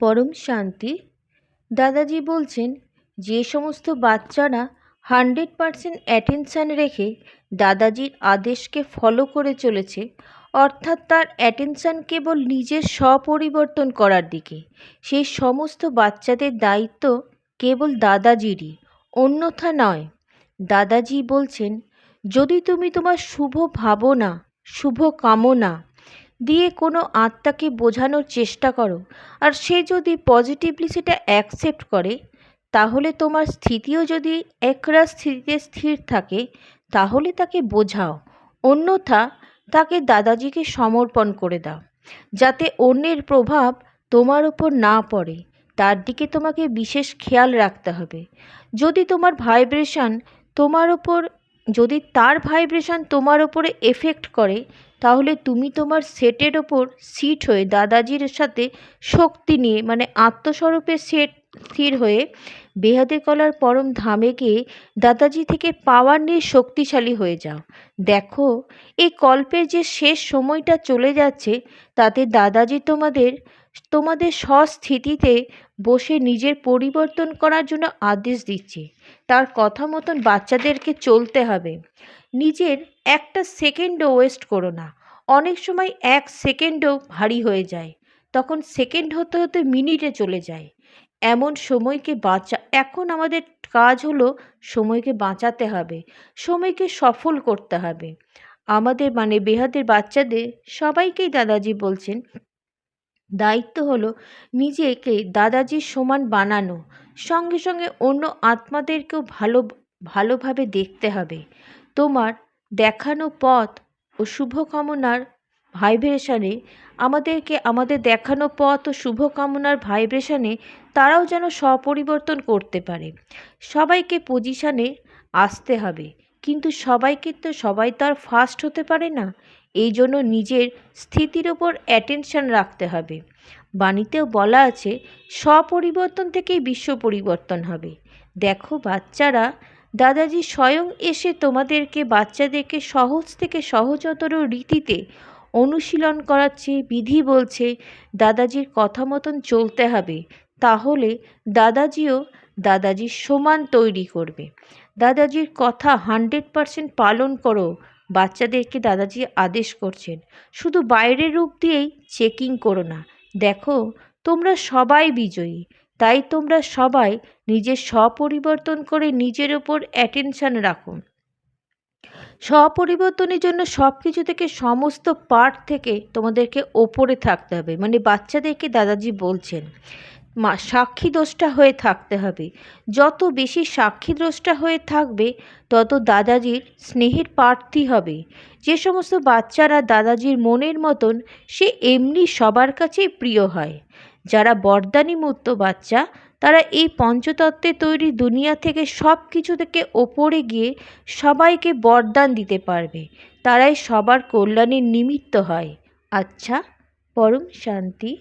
পরম শান্তি। দাদাজি বলছেন, যে সমস্ত বাচ্চারা হান্ড্রেড পারসেন্ট অ্যাটেনশান রেখে দাদাজির আদেশকে ফলো করে চলেছে, অর্থাৎ তার অ্যাটেনশান কেবল নিজের স্বপরিবর্তন করার দিকে সেই সমস্ত বাচ্চাদের দায়িত্ব কেবল দাদাজিরই, অন্যথা নয়। দাদাজি বলছেন, যদি তুমি তোমার শুভ ভাবনা, শুভ কামনা দিয়ে কোনো আত্মাকে বোঝানোর চেষ্টা করো। আর সে যদি পজিটিভলি সেটা অ্যাকসেপ্ট করে, তাহলে তোমার স্থিতিও যদি একরা স্থিতিতে স্থির থাকে, তাহলে তাকে বোঝাও। অন্যথা তাকে দাদাজিকে সমর্পণ করে দাও, যাতে অন্যের প্রভাব তোমার ওপর না পড়ে। তার দিকে তোমাকে বিশেষ খেয়াল রাখতে হবে। যদি তোমার ভাইব্রেশন তোমার ওপর যদি তার ভাইব্রেশন তোমার ওপরে এফেক্ট করে, তাহলে তুমি তোমার সেটের ওপর সিট হয়ে দাদাজির সাথে শক্তি নিয়ে মানে আত্মস্বরূপে সেট স্থির হয়ে বেহাদের কলার পরম ধামে গিয়ে দাদাজি থেকে পাওয়ার নিয়ে শক্তিশালী হয়ে যাও। দেখো, এই কল্পের যে শেষ সময়টা চলে যাচ্ছে, তাতে দাদাজি তোমাদের তোমাদের স্বস্থিতিতে বসে নিজের পরিবর্তন করার জন্য আদেশ দিচ্ছে। তার কথা মতন বাচ্চাদেরকে চলতে হবে। নিজের একটা সেকেন্ডও ওয়েস্ট করো না। অনেক সময় এক সেকেন্ডও ভারী হয়ে যায়। তখন সেকেন্ড হতে হতে মিনিটে চলে যায়। এমন সময়কে বাঁচা, এখন আমাদের কাজ হলো সময়কে বাঁচাতে হবে। সময়কে সফল করতে হবে। আমাদের মানে বেহাদের বাচ্চাদের সবাইকেই দাদাজি বলছেন দায়িত্ব হলো নিজেকে দাদাজির সমান বানানো। সঙ্গে সঙ্গে অন্য আত্মাদেরকেও ভালো, ভালোভাবে দেখতে হবে। তোমার দেখানো পথ ও শুভকামনার ভাইব্রেশনে আমাদেরকে, আমাদের দেখানো পথ ও শুভকামনার ভাইব্রেশনে তারাও যেন স্বপরিবর্তন করতে পারে। সবাইকে পজিশানে আসতে হবে। কিন্তু সবাইকে তো সবাই তো আর ফার্স্ট হতে পারে না। এই জন্য নিজের স্থিতির ওপর অ্যাটেনশন রাখতে হবে। বাণীতেও বলা আছে, স্বপরিবর্তন থেকেই বিশ্ব পরিবর্তন হবে। দেখো বাচ্চারা, দাদাজি স্বয়ং এসে তোমাদেরকে, বাচ্চাদেরকে সহজ থেকে সহজতর রীতিতে অনুশীলন করাচ্ছে, বিধি বলছে, দাদাজির কথা মতন চলতে হবে। তাহলে দাদাজিও দাদাজির সমান তৈরি করবে। দাদাজির কথা হান্ড্রেড পারসেন্ট পালন করো। বাচ্চাদেরকে দাদাজি আদেশ করছেন? শুধু বাইরের রূপ দিয়েই চেকিং করো না। দেখো, তোমরা সবাই বিজয়ী। তাই তোমরা সবাই নিজের স্বপরিবর্তন করে নিজের ওপর অ্যাটেনশান রাখো। স্বপরিবর্তনের জন্য সব কিছু থেকে সমস্ত পার্ট থেকে তোমাদেরকে ওপরে থাকতে হবে। মানে বাচ্চাদেরকে দাদাজি বলছেন। মা দোষটা হয়ে থাকতে হবে। যত বেশি সাক্ষী দোষটা হয়ে থাকবে, তত দাদাজির স্নেহের প্রার্থী হবে। যে সমস্ত বাচ্চারা দাদাজির মনের মতন, সে এমনি সবার কাছেই প্রিয় হয়। যারা বরদানি মুক্ত বাচ্চা, তারা এই পঞ্চতত্ত্বে তৈরি দুনিয়া থেকে সব কিছু থেকে ওপরে গিয়ে সবাইকে বরদান দিতে পারবে। তারাই সবার কল্যাণের নিমিত্ত হয়। আচ্ছা পরম শান্তি।